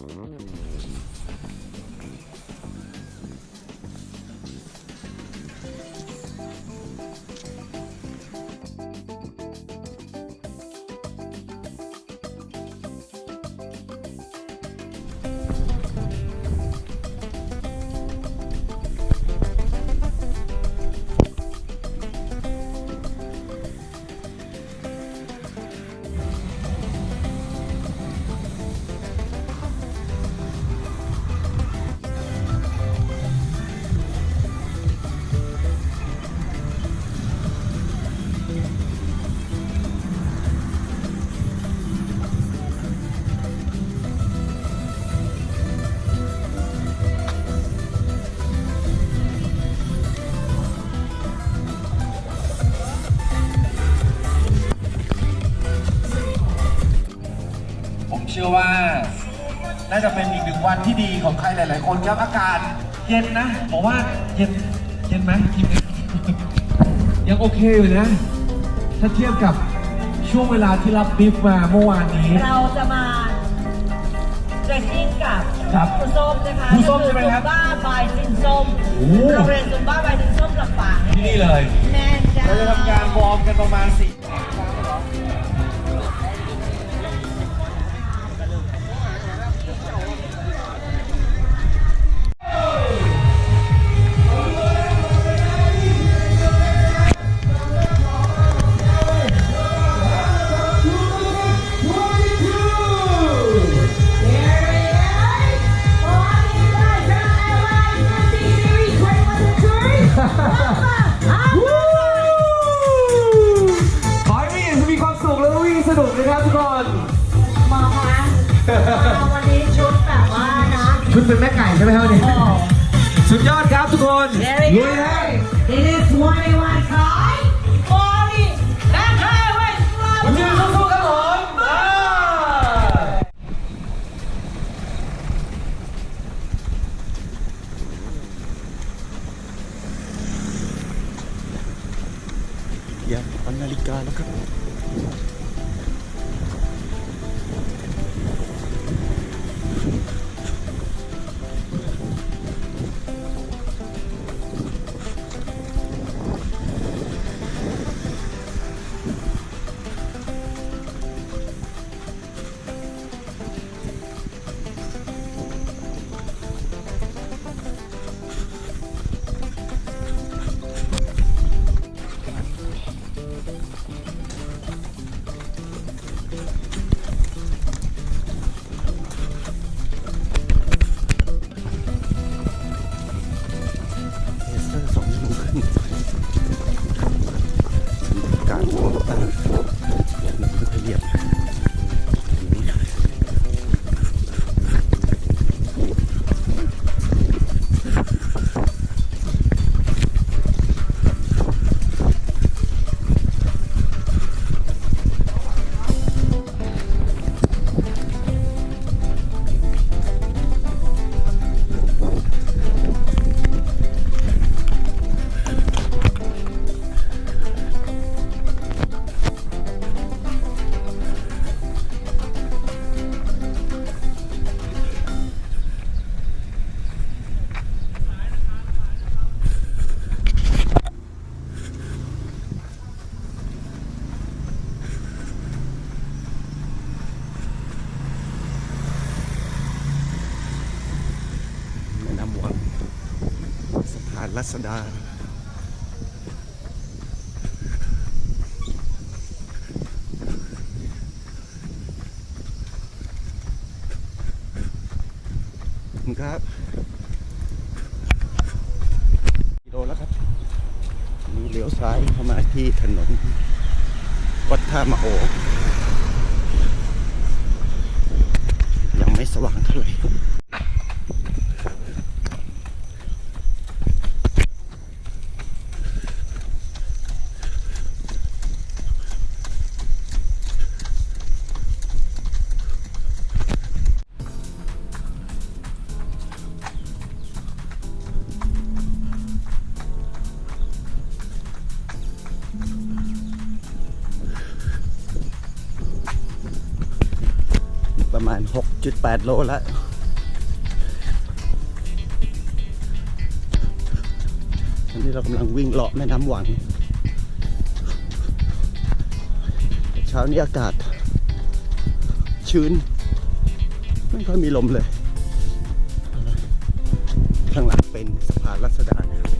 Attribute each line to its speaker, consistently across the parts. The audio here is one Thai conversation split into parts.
Speaker 1: Mm-hmm. mm-hmm. ชื่อว่าน่าจะเป็นอีกหนึ่งวันที่ดีของใครหลาย ๆ คนครับอากาศเย็นนะผมว่าเย็นเย็นไหมทีมงานยังโอเคอยู่นะ ถ้าเทียบกับช่วงเวลาที่รับบิฟมาเมื่อวานนี้
Speaker 2: เราจะมาเดรสซิ่งกับ
Speaker 1: ครับ
Speaker 2: ครูส้มนะคะ
Speaker 1: ครูส้มใช่ไหมครับ
Speaker 2: ก็อซุมบ้าบายสินส้ม
Speaker 1: โอ้
Speaker 2: โรงเรียนซุมบ้าบายสินส้มลำปาง
Speaker 1: ที่นี่เลย
Speaker 2: แม่นจ้า
Speaker 1: เราจะทำการวอร์มกันประมาณสี่ ทุกคน
Speaker 2: มองคะมาวันนี้ชุดแบบว่านะ
Speaker 1: ชุดเป็นแม่ไก่ใช่ไหมครับวันนี้
Speaker 2: โอ้
Speaker 1: สุดยอดครับทุกคน
Speaker 2: Very
Speaker 1: ลุย
Speaker 2: good
Speaker 1: ฮะ
Speaker 2: It is 21 cry 40 and highway
Speaker 1: วันนี้สู้ๆครับผมอ่า
Speaker 3: อย่าปันนาฬิกาแล้วครับ รัศดา ครับกิโลแล้วครับนี่เลี้ยวซ้ายเข้ามาที่ถนน วัดท่ามาโอ ยังไม่สว่างเท่าไหร่าณ 6.8 โลแล้วอันนี้เรากำลังวิ่งเลาะแม่น้ำหวัง เช้านี้อากาศ ชื้น ไม่ค่อยมีลมเลย ข้างหลังเป็นสะพานรัศดานะครั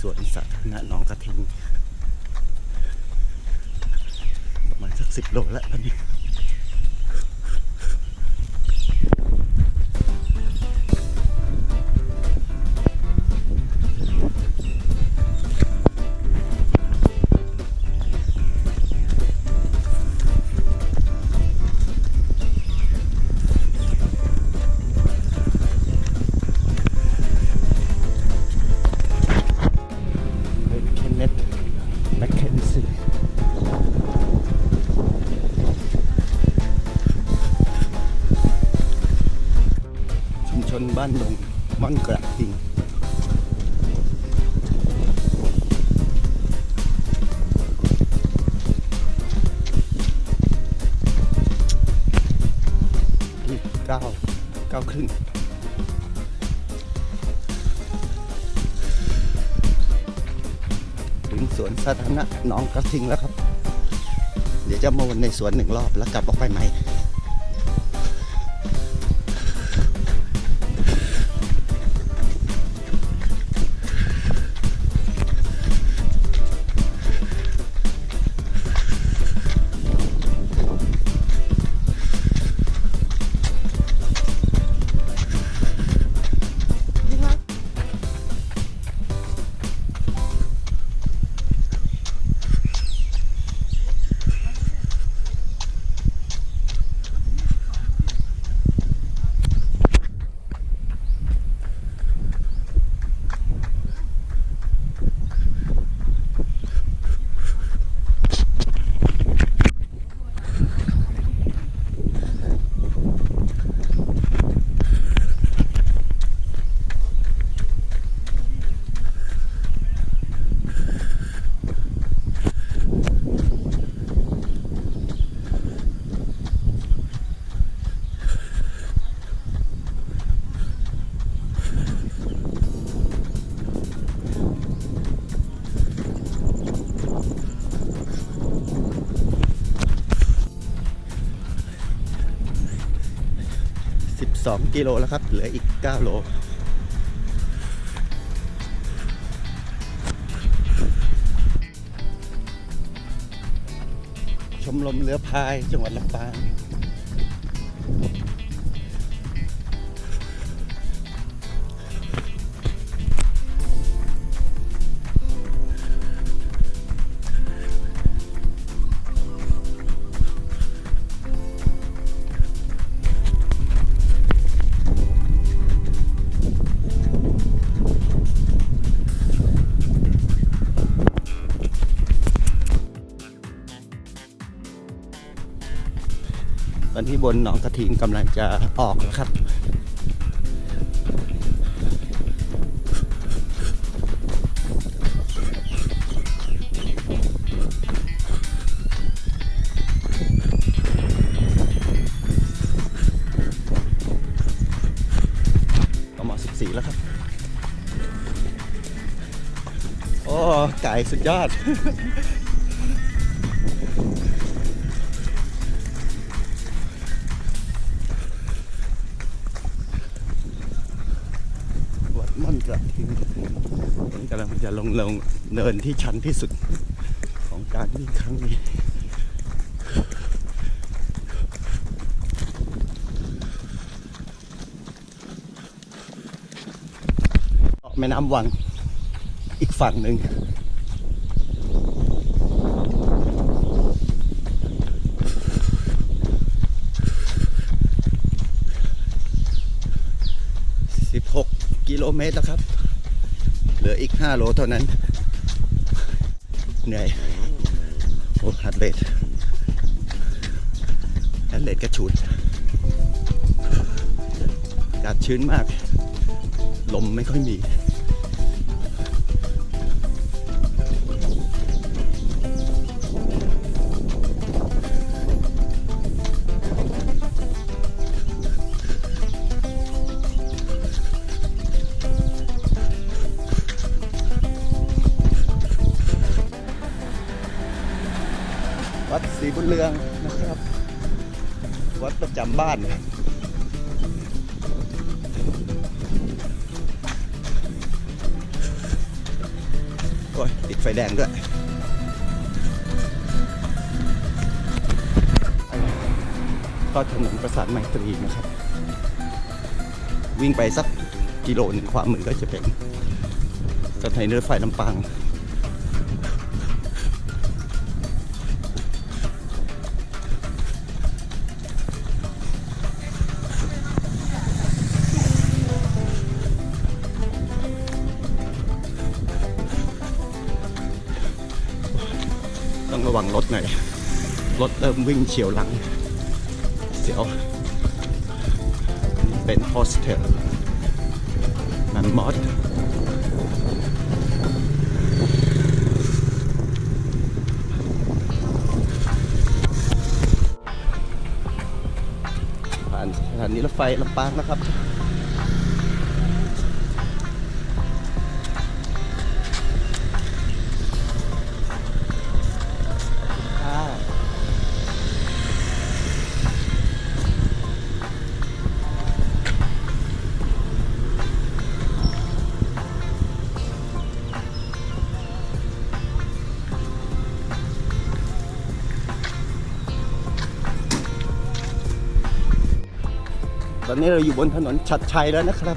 Speaker 3: สวนสาธารณะหนองกระทิงประมาณสักสิบโลแล้วตอนนี้ บ้านดงม่อนกระทิงที่เก้าเก้าครึ่งถึงสวนสาธารณะหนองกระทิงแล้วครับ เดี๋ยวจะมาวนในสวนหนึ่งรอบแล้วกลับออกไปใหม่ 12 กิโลแล้วครับ เหลืออีก 9 โล ชมรมเรือพายจังหวัดลำปาง อนที่บนหนองกระทิงกำลังจะออกนะครับ ก็มาสิบสี่แล้วครับ โอ้ ไก่สุดยอด ลงเนินที่ชันที่สุดของการวิ่งครั้งนี้แม่น้ำวังอีกฝั่งหนึ่ง16กิโลเมตรแล้วครับ ลืออีก 5 โลเท่านั้น เหนื่อย โอ้ฮัดเลดฮัดเลดกระชุดอากาศชื้นมาก ลมไม่ค่อยมี เรืองนะครับ วัดประจำบ้าน โอ้ยติดไฟแดงด้วยก็ถนนประสานไมตรีนะครับ วิ่งไปสักกิโลหนึ่งความมือก็จะเป็นสถานีรถไฟลำปาง วังรถหน่อย รถเริ่มวิ่งเฉียวหลัง เสียวเป็นโฮสเทลนันมอสผ่านสถานีรถไฟลำปางนะครับ ตอนนี้เราอยู่บนถนนชัดชัยแล้วนะครับ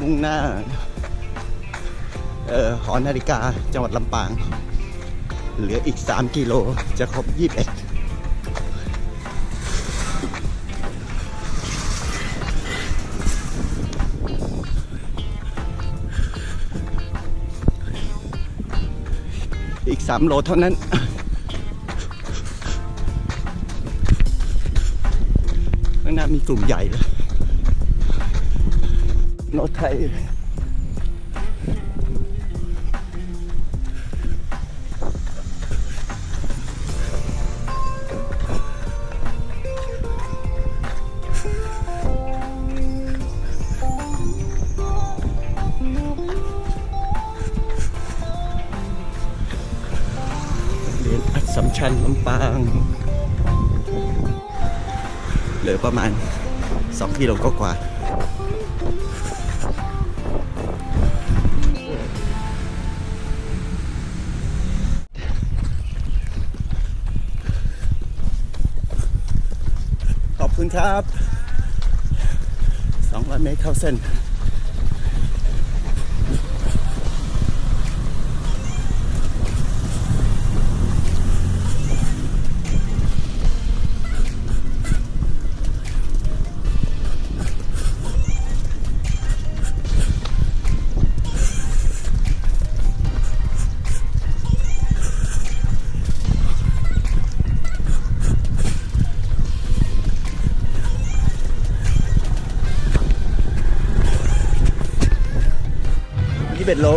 Speaker 3: มุ่งหน้าเอ่อหอนาฬิกาจังหวัดลำปาง เหลืออีก 3 กิโลจะครบ 21อีก 3 โลเท่านั้น ข้างหน้ามีกลุ่มใหญ่เลยโนตไทยเรียนอัดสัมชัญลำปาง ลือประมาณ 2กิโลก็กว่าขอบคุณครับ200เมตรเข้าเส้น 21 โล